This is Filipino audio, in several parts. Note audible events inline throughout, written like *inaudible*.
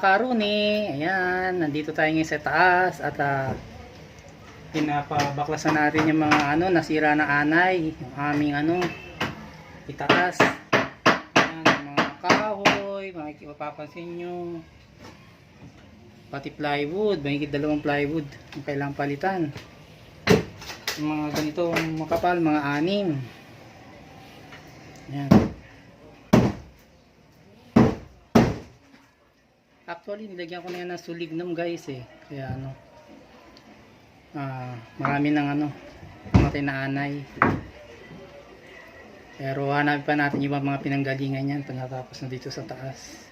karuni, ayan, nandito tayo ngayon sa taas at uh, pinapabaklasan natin yung mga ano, nasira na anay, yung aming ano, itaas. Ayan, yung mga kahoy, mapapansin nyo. Pati plywood, mahigit dalawang plywood ang kailangang palitan. Yung mga ganito makapal, mga anim. Ayan. Actually, nilagyan ko na yan ng sulignum guys eh. Kaya ano, ah marami ng ano, matay na anay. Pero hanapin pa natin yung mga pinanggalingan yan pag natapos na dito sa taas.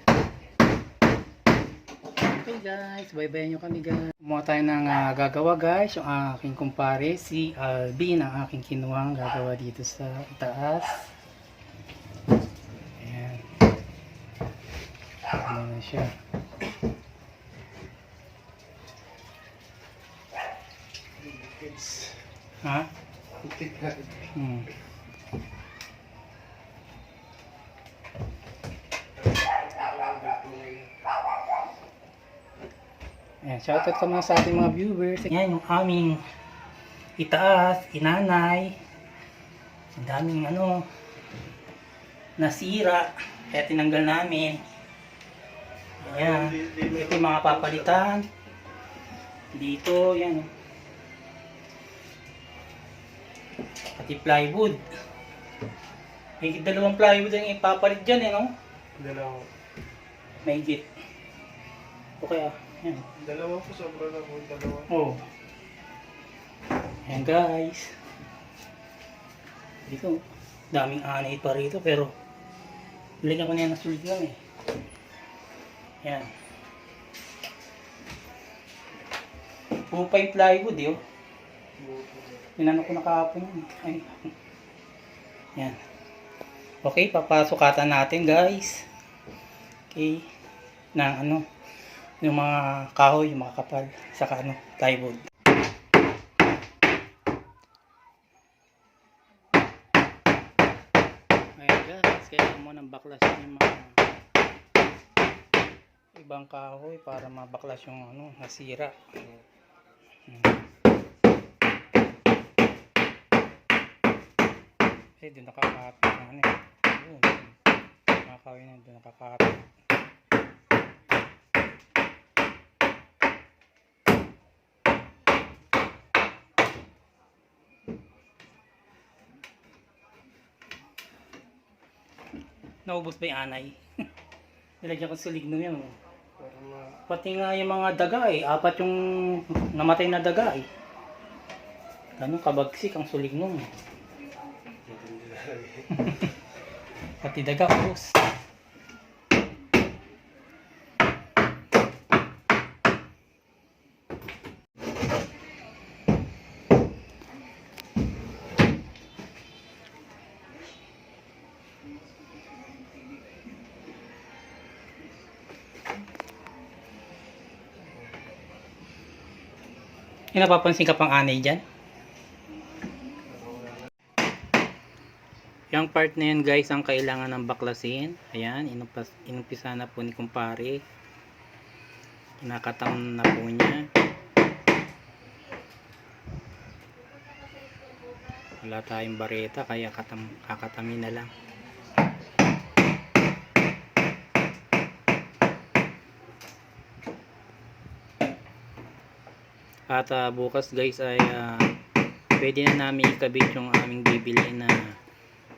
Okay guys, bye-bye nyo kami guys. Kumuha tayo ng ah, gagawa guys. Yung aking kumpare, si Alvin, ang aking kinuwang gagawa dito sa taas. Ayan. Ano na. Hmm. Ayan, shoutout ka muna sa ating mga viewers. Yan yung aming itaas, inanay. Ang daming ano, nasira. Kaya tinanggal namin. Ayan. Ito yung mga papalitan. Dito, yan. Pati plywood. May dalawang plywood ang ipapalit dyan eh, no? Dalawa. Mahigit. O kaya, yan. Dalawa po, sobra na po. Dalawa. Oh. Ayan guys. Dito, daming anay pa rito pero nilagyan ko na yan ng sulit lang eh. Ayan. Pupay plywood eh oh. Pinano ko na kahapon. Ay. Yan. Okay, papasukatan natin guys. Okay. Na ano, yung mga kahoy, yung mga kapal, saka ano, plywood. Ayan guys, kaya mo nang baklas yung mga ibang kahoy para mabaklas yung ano, nasira. Hmm. Eh, doon nakakapit ng ano eh. Yun. Mga kahoy na doon nakakapit. Naubos ba yung anay? *laughs* Nilagyan ko sa lignum yan. oh. Pati nga yung mga daga eh. Apat yung namatay na daga eh. Ganun kabagsik ang sulignum. *laughs* Pati daga, ubos. Yung napapansin ka pang anay dyan? Yung part na yan guys ang kailangan ng baklasin. Ayan, inumpas, inumpisa na po ni kumpare. Kinakatam na po niya. Wala tayong bareta kaya katam, kakatamin na lang. At ah, bukas guys ay ah, pwede na namin ikabit yung aming bibili na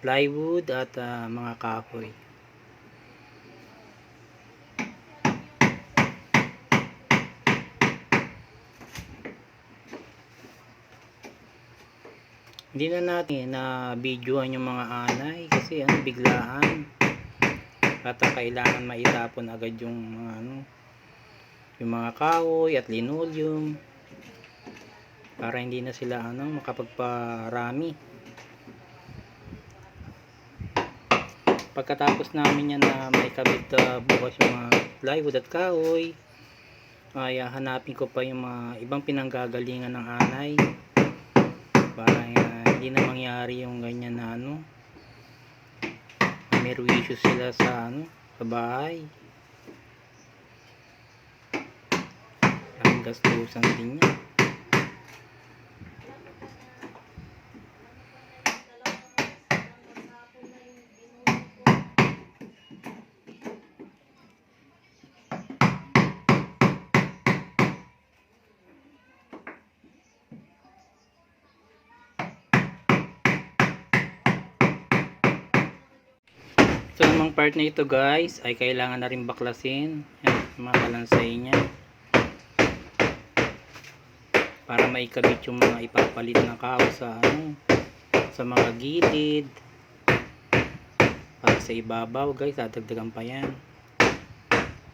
plywood at ah, mga kahoy. Hindi na natin na videoan yung mga anay kasi ano biglaan. At ah, kailangan maitapon agad yung mga ano yung mga kahoy at linoleum para hindi na sila ano makapagparami pagkatapos namin yan na may kabit uh, bukas yung mga plywood at kahoy ay ah, hanapin ko pa yung mga ibang pinanggagalingan ng anay para ah, hindi na mangyari yung ganyan na ano ruisyo sila sa ano sa bahay malaking gastusan din yan. Namang part na ito guys ay kailangan na rin baklasin. Yan, mga kalansay niya. Para maikabit yung mga ipapalit na kao sa ano, sa mga gilid. Para sa ibabaw guys, dadagdagan pa yan.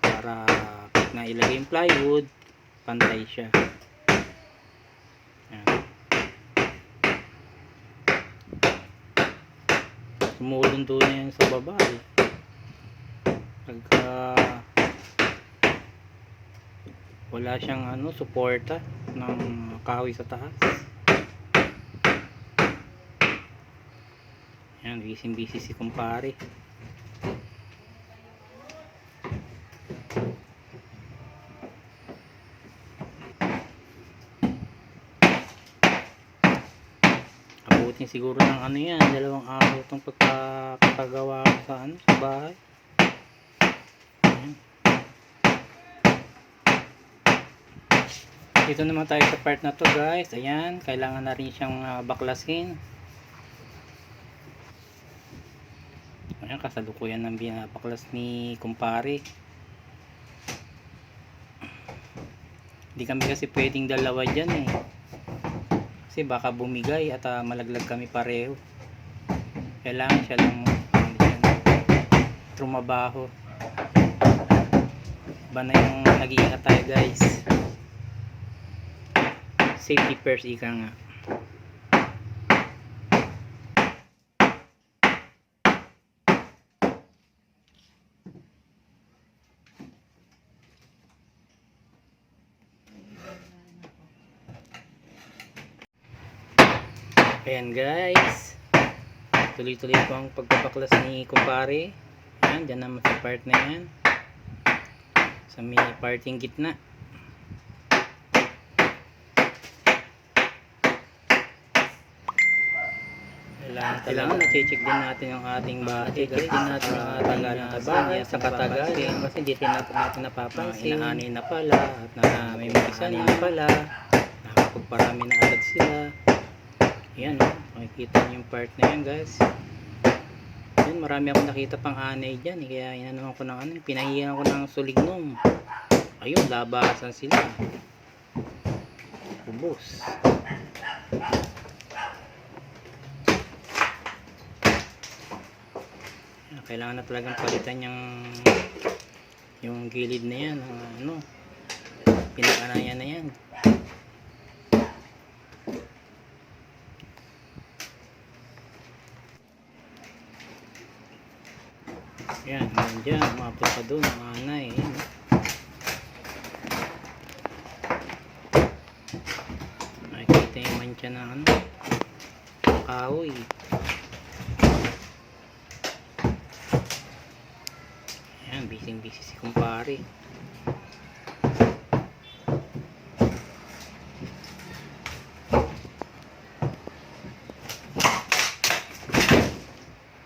Para pag nailagay yung plywood, pantay siya. Sumulundo na yan sa baba eh. Pagka wala siyang ano, suporta ng kahoy sa taas. Yan, busy busy si kumpare. Abutin siguro ng ano yan, dalawang araw itong pagkakagawa sa ano, sa bahay. Ayan. Dito naman tayo sa part na to guys. Ayan, kailangan na rin siyang ah, baklasin. Ayan, kasalukuyan ng binabaklas ni kumpare. Hindi kami kasi pwedeng dalawa dyan eh. Kasi baka bumigay at ah, malaglag kami pareho. Kailangan siya lang ano trumabaho. Ba na yung nag-iingat tayo guys. Safety first ika nga. Ayan guys. Tuloy-tuloy po ang pagpapaklas ni kumpare. Ayan, dyan naman sa part na yan. Sa may parting gitna. Kailangan, kailangan na-check din natin yung ating bahay. Check din natin yung ating uh, bahay sa katagalan. Kasi hindi din natin, natin napapansin. Inaani na pala at na, may mga na pala. Nakakapagparami na agad sila. Yan, oh. makikita niyo yung part na yan guys. Yan, marami akong nakita pang anay dyan. Eh, kaya inanuhan ko ng ano, pinahiyan ko ng sulignom. Ayun, labasan sila. Ubus. Kailangan na talagang palitan yung yung gilid na yan. ano, pinakanayan na yan. Yan, umabot pa doon ang anay. Yan, oh. Nakikita yung mancha ng ano, kahoy. Yan, busy busy si kumpare.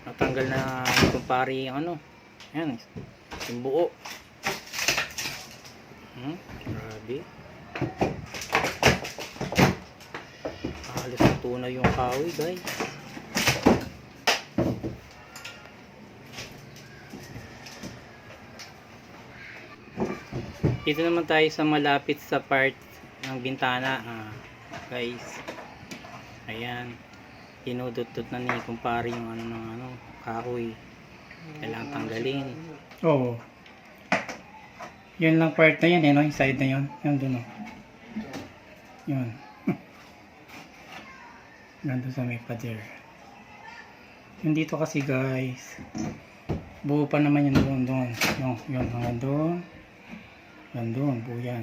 natanggal na kumpare yung ano yan. Yung buo. Hmm, grabe. Halos natunaw yung kahoy guys. Dito naman tayo sa malapit sa part ng bintana ah, guys. Ayan. Dinudot-dot na ni kumpare yung ano ng ano kahoy. Kailangan tanggalin Oo. Yun lang part na yan, eh, no? Yung side na yun. Yan dun, oh. Yun. *laughs* Nandun sa may pader. Yung dito kasi, guys, buo pa naman yan doon, doon. Yun, yun, hanggang doon. Hanggang doon, buo yan.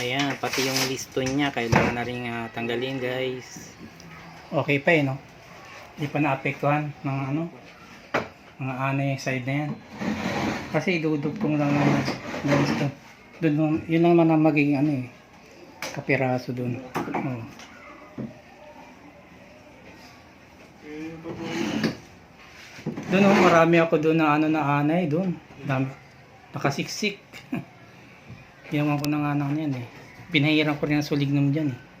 Ayan, pati yung liston niya, kailangan na rin ah, tanggalin guys. Okay pa eh, no? Hindi pa naapektuhan ng ano, mga anay side na yan. Kasi idudugtong lang naman doon ito. Doon, yun lang naman ang magiging ano eh, kapiraso doon. Oh. Doon marami ako doon na ano na anay doon. Dami. Nakasiksik. *laughs* Yaman ko na nga na ano yan eh. Pinahiran ko rin ang sulignum dyan eh.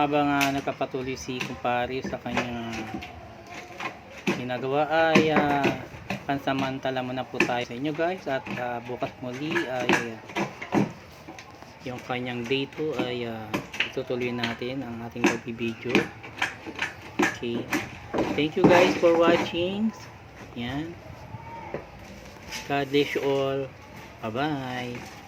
Habang ah, nagpapatuloy si kumpare sa kanyang ginagawa ay ah, pansamantala muna po tayo sa inyo guys. At ah, bukas muli ay ah, yung kanyang day 2 ay ah, itutuloy natin ang ating pagbibideo okay. Thank you guys for watching. Yan. God bless you all. Bye bye